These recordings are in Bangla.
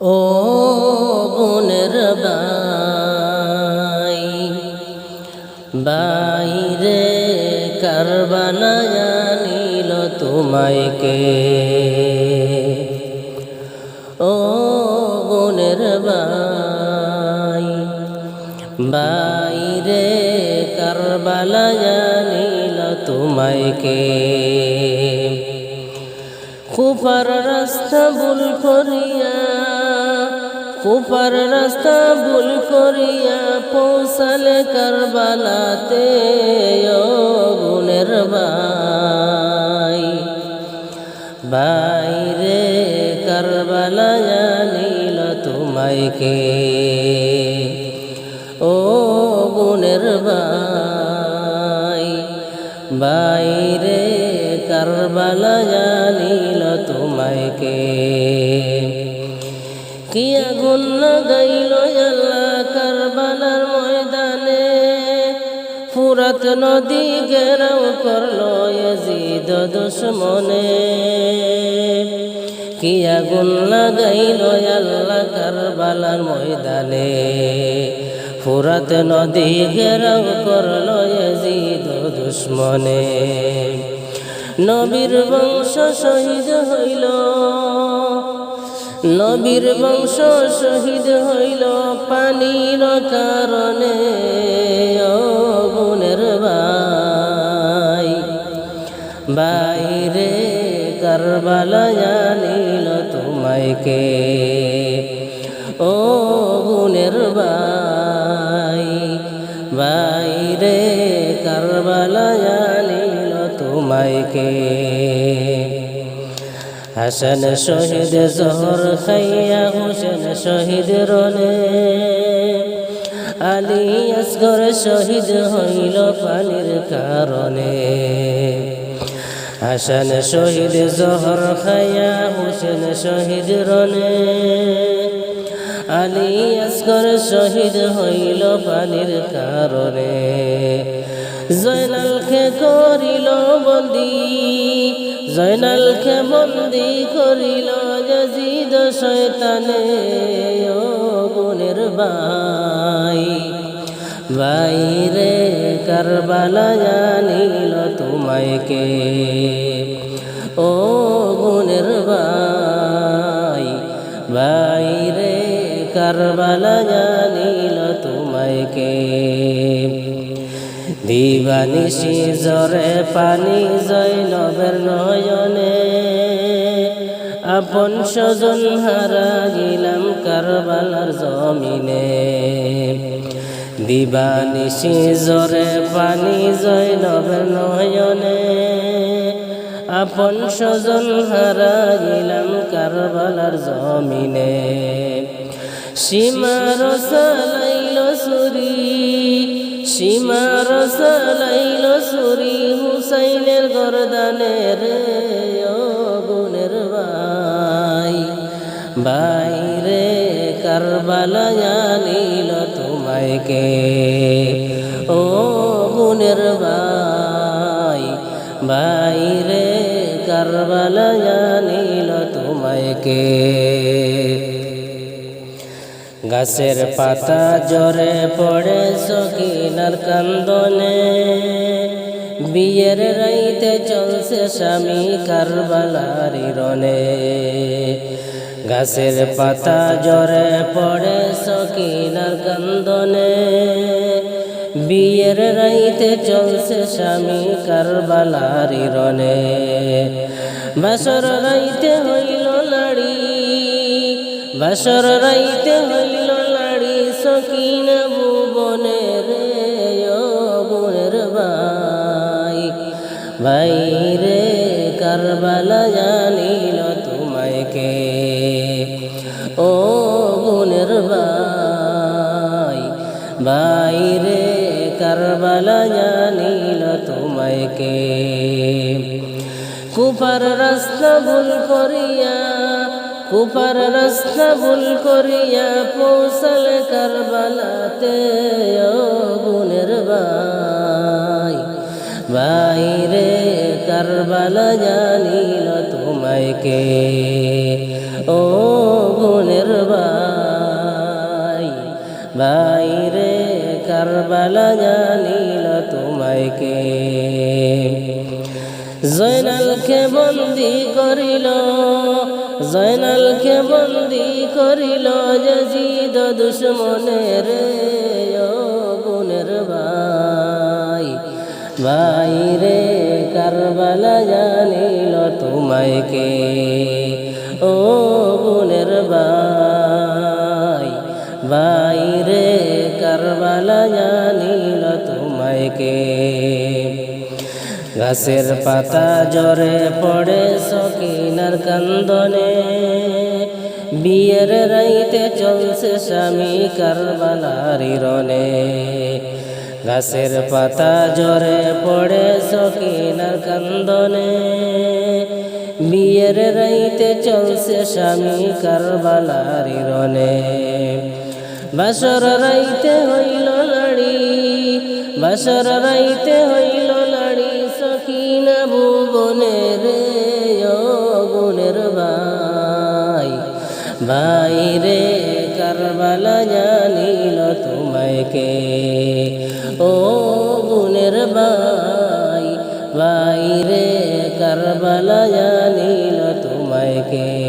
ও বোনের বাই বাইরে কারবালা জানিল তোমায় কে। ও বোনের বাই বাইরে কারবালা জানিল তোমায় কে। রাস্তা ভুল করিয়া কুপার রাস্তা ভুল করিয়া পৌঁছালে কারবালাতে গুণের বাই বাইরে কারবালা জানিল তোমায় কে, ও গুণের বাই বাইরে কারবালা জানিল তোমায় কি। ফুরাত নদী গেরাও করল ইয়াজিদ দুশ্মনে। কি আগুন লাগাইল আল্লাহ কারবালার ময়দানে। ফুরাত নদী ঘেরাও করল ইয়াজিদ দুশ্মনে। নবীর বংশ শহীদ হইল। নবীর বংশ শহীদ হইল পানির কারণে। বাইরে কারবালা জানিল তোমায় কে? ও গুণের ভাই, বাইরে কারবালা জানিল তোমায় কে? হাসান শহীদ জহর খাইয়া হোসেন শহীদ রনে আলী আসগর শহীদ হইল পানির কারণে। হাসান শহীদ জহর খাইয়া হোসেন শহীদ রনে আলী আসগর শহীদ হইল পানির কারণে। জয়নালকে করিল বন্দী, জয়নালকে বন্দি করিল যজিদ শয়তানে। ও গুণের বাই বাইরে কারবালা জানিল তোমায় কে? ও গুণের বাই বাইরে কারবালা জানিল তোমায় কে? দিবানিশি জরে পানি জৈনবের নয়নে, আপন স্বজন হারা গিলাম কারবালার জমিনে। দিবানিশি জরে পানি জৈনবের নয়নে। আপন স্বজন হারা গিলাম কারবালার জমিনে। সীমার সালাইল সুরি সীমার সালাইল সুরি হুসাইনের গরদানে রে ও গুণের ভাই বাইরে কারবালা জানিল কে ও গুণের ভাই, বাইরে কারবালা জানিল কে গাছের পাতা জরে পড়ে সকিনার কান্দনে। বিয়ের রাইতে চলছে স্বামী কারবালারি রনে গাছের পাতা জরে পড়ে, সকিনার কান্দনে। বিয়ের রাইতে চলছে স্বামী কারবালারি রনে বাসর রাইতে হইল লাড়ি বাসর রাইতে হইল লাড়ি সকিন ভুবনে রে গুণের ভাই। ভাই রে কারবালা জানিল কারবালা জানিল তোমায় কে। কুপার রাস্তা ভুল করিয়া কুপার রাস্তা ভুল করিয়া পৌঁছাল কারবালাতে গুণের ভাই। বাইরে কারবালা জানিল তোমায় কে, ও গুণের ভাই। ভাই কারবালা জানিল তোমায় কে জয়নালকে বন্দি করিল, জয়নালকে বন্দি করিল যজিদ দুশ্মনের গুণের ভাই। ভাই রে কারবালা জানিল তোমায় কে ও গুণের ভাই। ভাই কারবালা জানিল তোমায় কে গাছের পাতা জরে পড়ে সকিনার কান্দনে। বিয়ের রাইতে চলছে স্বামী কারবালার রনে গাছের পাতা জরে পড়ে সকিনার কান্দনে। বিয়ের রাইতে চলছে স্বামী কারবালার রনে বাসর রাইতে হইল লড়ি, বাসর রাইতে হইল লড়ি, সখিনা ভুবনের গুণের ভাই। ভাই রে কারবালা জানিল তোমায় কে? ও গুণের ভাই ভাই রে কারবালা জানিল তোমায় কে?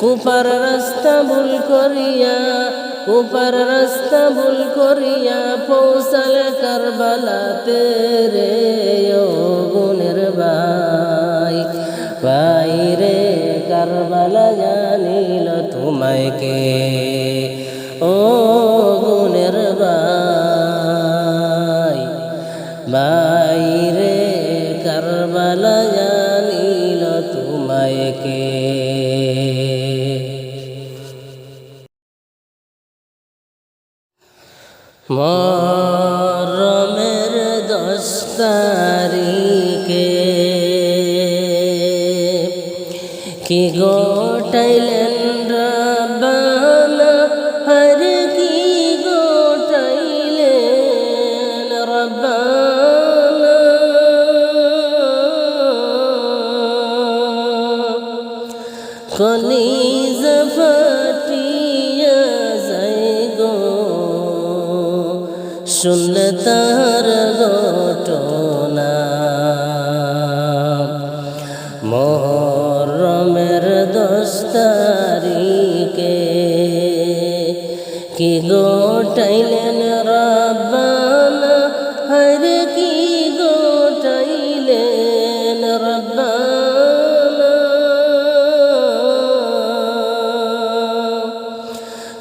কুপার রাস্তা ভুল করিয়া কুপার রাস্তা ভুল করিয়া পৌঁছাল কারবালাতে রে, ও গুণের ভাই। ভাই রে, কারবালা জানিল তোমায় কে? ও মরমের দশ তারিখে কি গোটাইলেন মহরমের দশ তারিখে কি গোটাইলেন রব্বানা? হরে কি গোটাইলেন রব্বানা?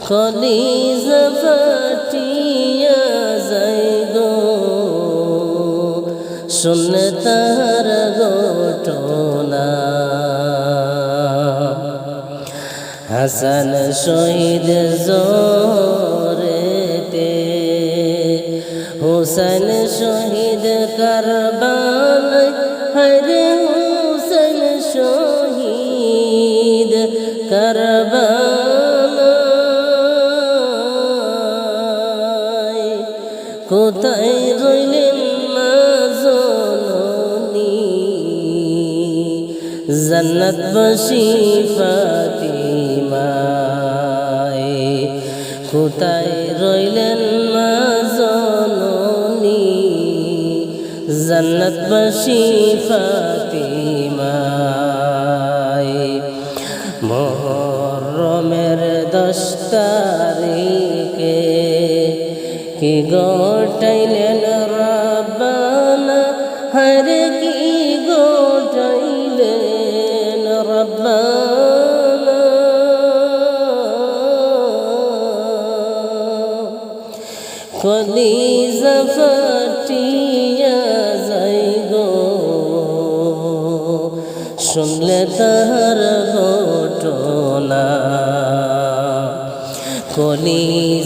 কলিজ ফাটিয়া যায় গো শুন হাসান শহীদ জোরেতে, হুসেন শহীদ কারবাল হরে হুসেন শহীদ কারবাল কোথায় রইলেন জননী? জন্নতবাসী ফাতিমায় 阿弥陀佛。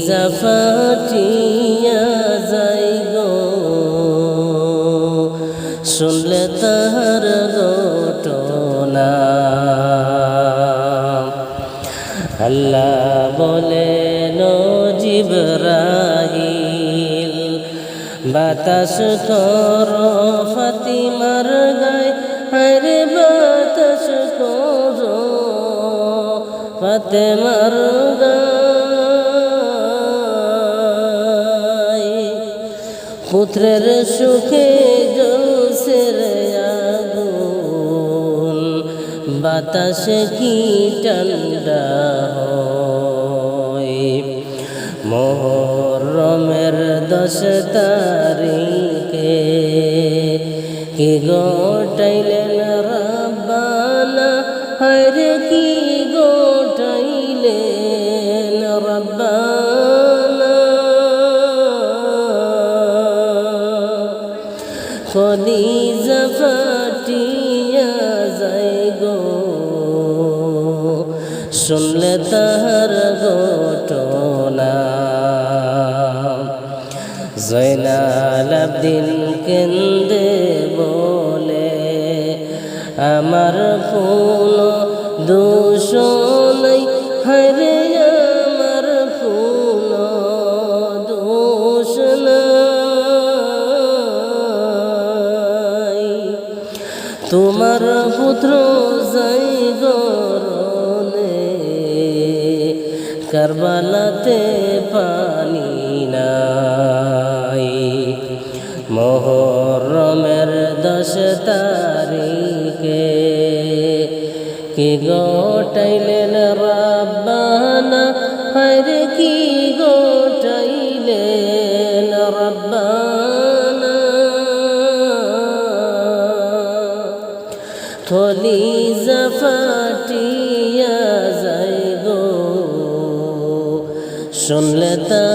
কলিজা যাই গো শুনলে তাহার ঘটনা আল্লাহ বলে জিবরাহিল বাতাস কর ফাতিমার গায় হরে বাতাস কর। ফাতেমার গায় পুত্রের সুখে জলসে রে আগুন বাতাসে কি ঠান্ডা মোহরমের দশ তারিখে কি গোটাইলেন রব্বানা আবদিন কেন্দে বলে আমার কোনো দোষ নাই হরে আমার দোষ নাই। তোমার পুত্র তারিখে কি গোটাইলেন রাব্বানা? হরে কি গোটাইলেন রাব্বানা? কলিজা ফাটিয়া যায় গো শুনলে তাহার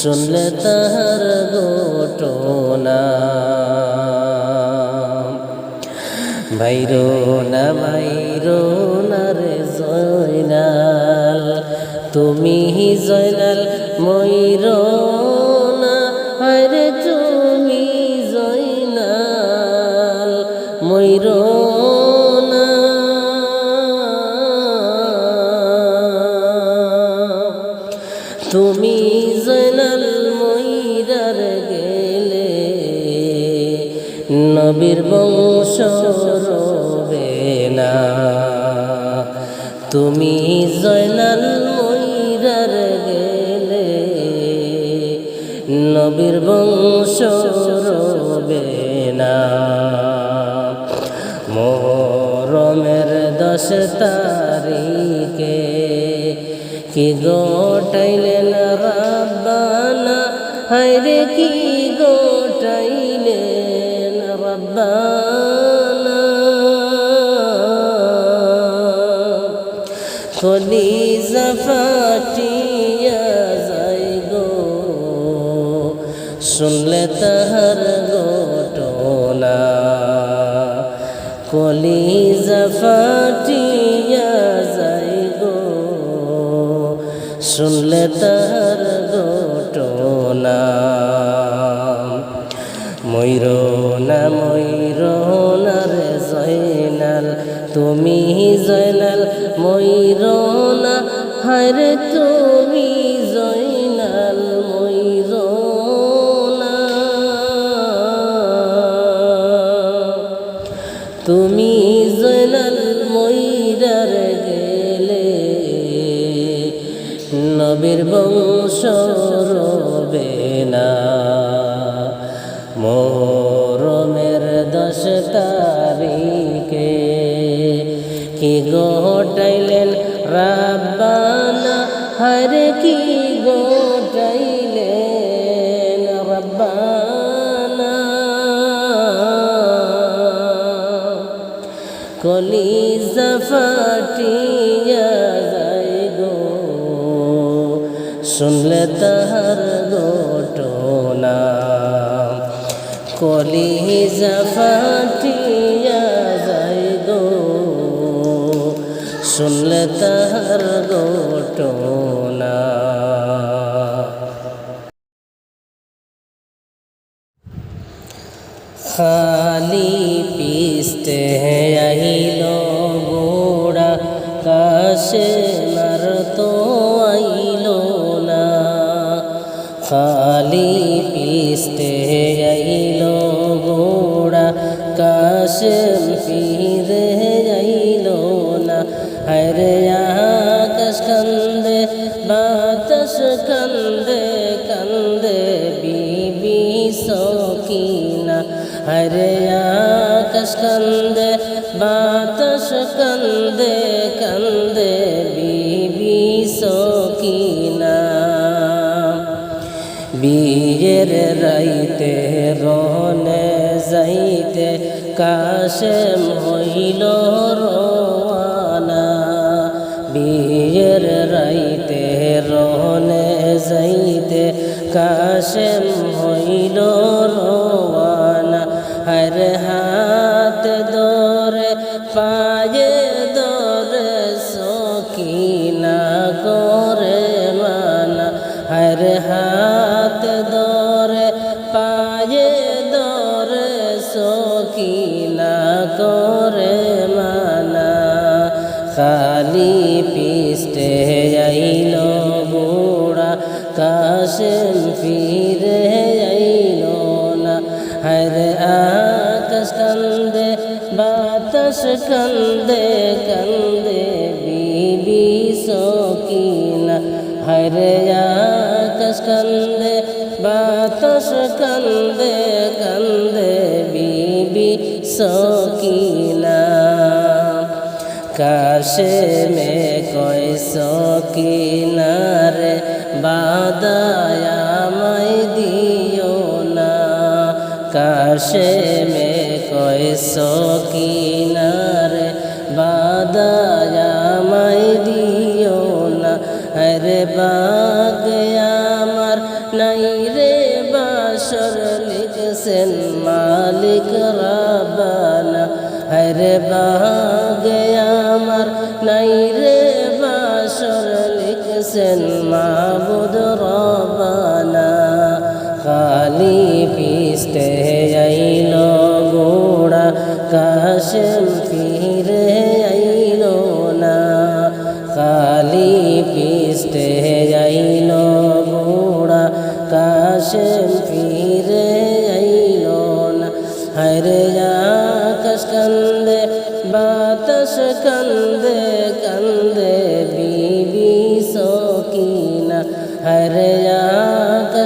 শুনলে তাহার ঘটনা। ভাইরো না ভাইরো না রে জয়নাল তুমি জয়নাল ময়ূর নবীর বংশ রবে না। মোহরমের দশ তারিখে কি গোটাইলেন রাব্বানা? হাইরে কি শুনলে তার ঘটনা ময়ূর না ময়ূর না রে জয়নাল তুমি জয়নাল ময়ূর না হারে কলিজা ফাটিয়া যায় গো শুনলে তাহার ঘটনা কান্দে বাতাস কান্দে কান্দে বিবি সকিনা। বিয়ের রাইতে রনে যাইতে কাশেম হইল রওয়ানা বিয়ের রাইতে রনে যাইতে কাশেম হাত দরে পায়ে দরে সকিনা করে মানা খালি পিস্তে আইল বুড়া, কাশেম ফিরে আইল না। হর আকাশ কান্দে, বাতাস কান্দে কান্দে, বাতাস কান্দে কান্দে বিবি সকিনা। কাশে মে কয় সকিনারে বাদায়া মাই দিও না। কাশে মে কয় সকিনারে বাদায়া মাই দিও না। আরে বাগ বাগ আমার। নাই রে বাসর লিখছেন মাবুদ রবানা। খালি পিস্তে আইল গোড়া কাশেম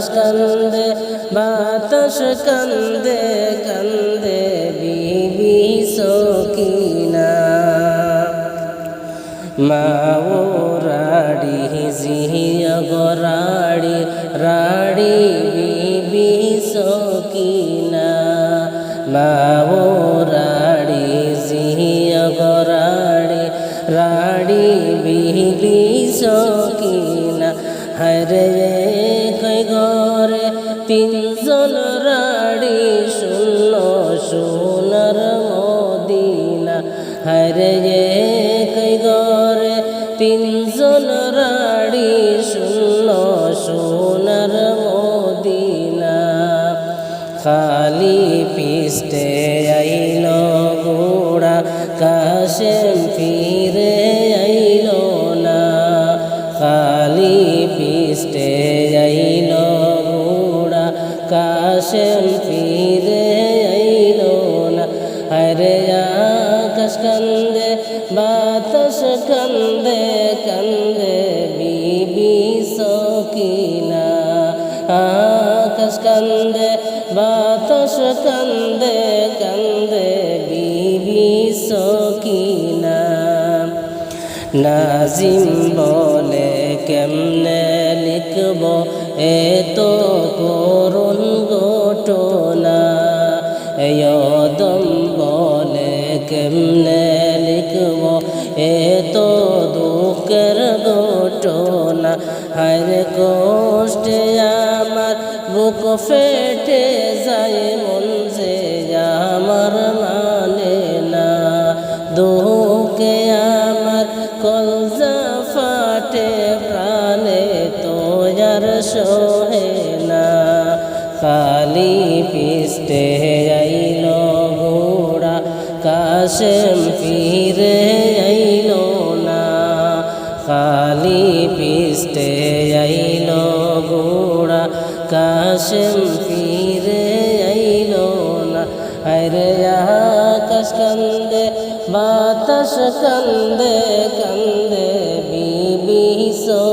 আকাশ কান্দে, বাতাস কান্দে কান্দে বিবি সকিনা। মাও রাড়ি, জিহিয়া গরাড়ি রাড়ি বিবি সকিনা। মাও খালি পিস্তে আইল গোড়া কাশেম ফিরে নাজিম বলে, কেমনে লিখব? এত করুণ ঘটনা। এদম বলে, কেমনে লিখব? এত দুঃখের ঘটনা। হার কষ্টে আমার বুক ফেটে যায় মন। হাসেম ফিরে আইল না। খালি পিস্তে আইল গোড়া। কাশেম ফিরে আইল না। আরে আকাশ কান্দে, বাতাস কান্দে কান্দে বিবি সো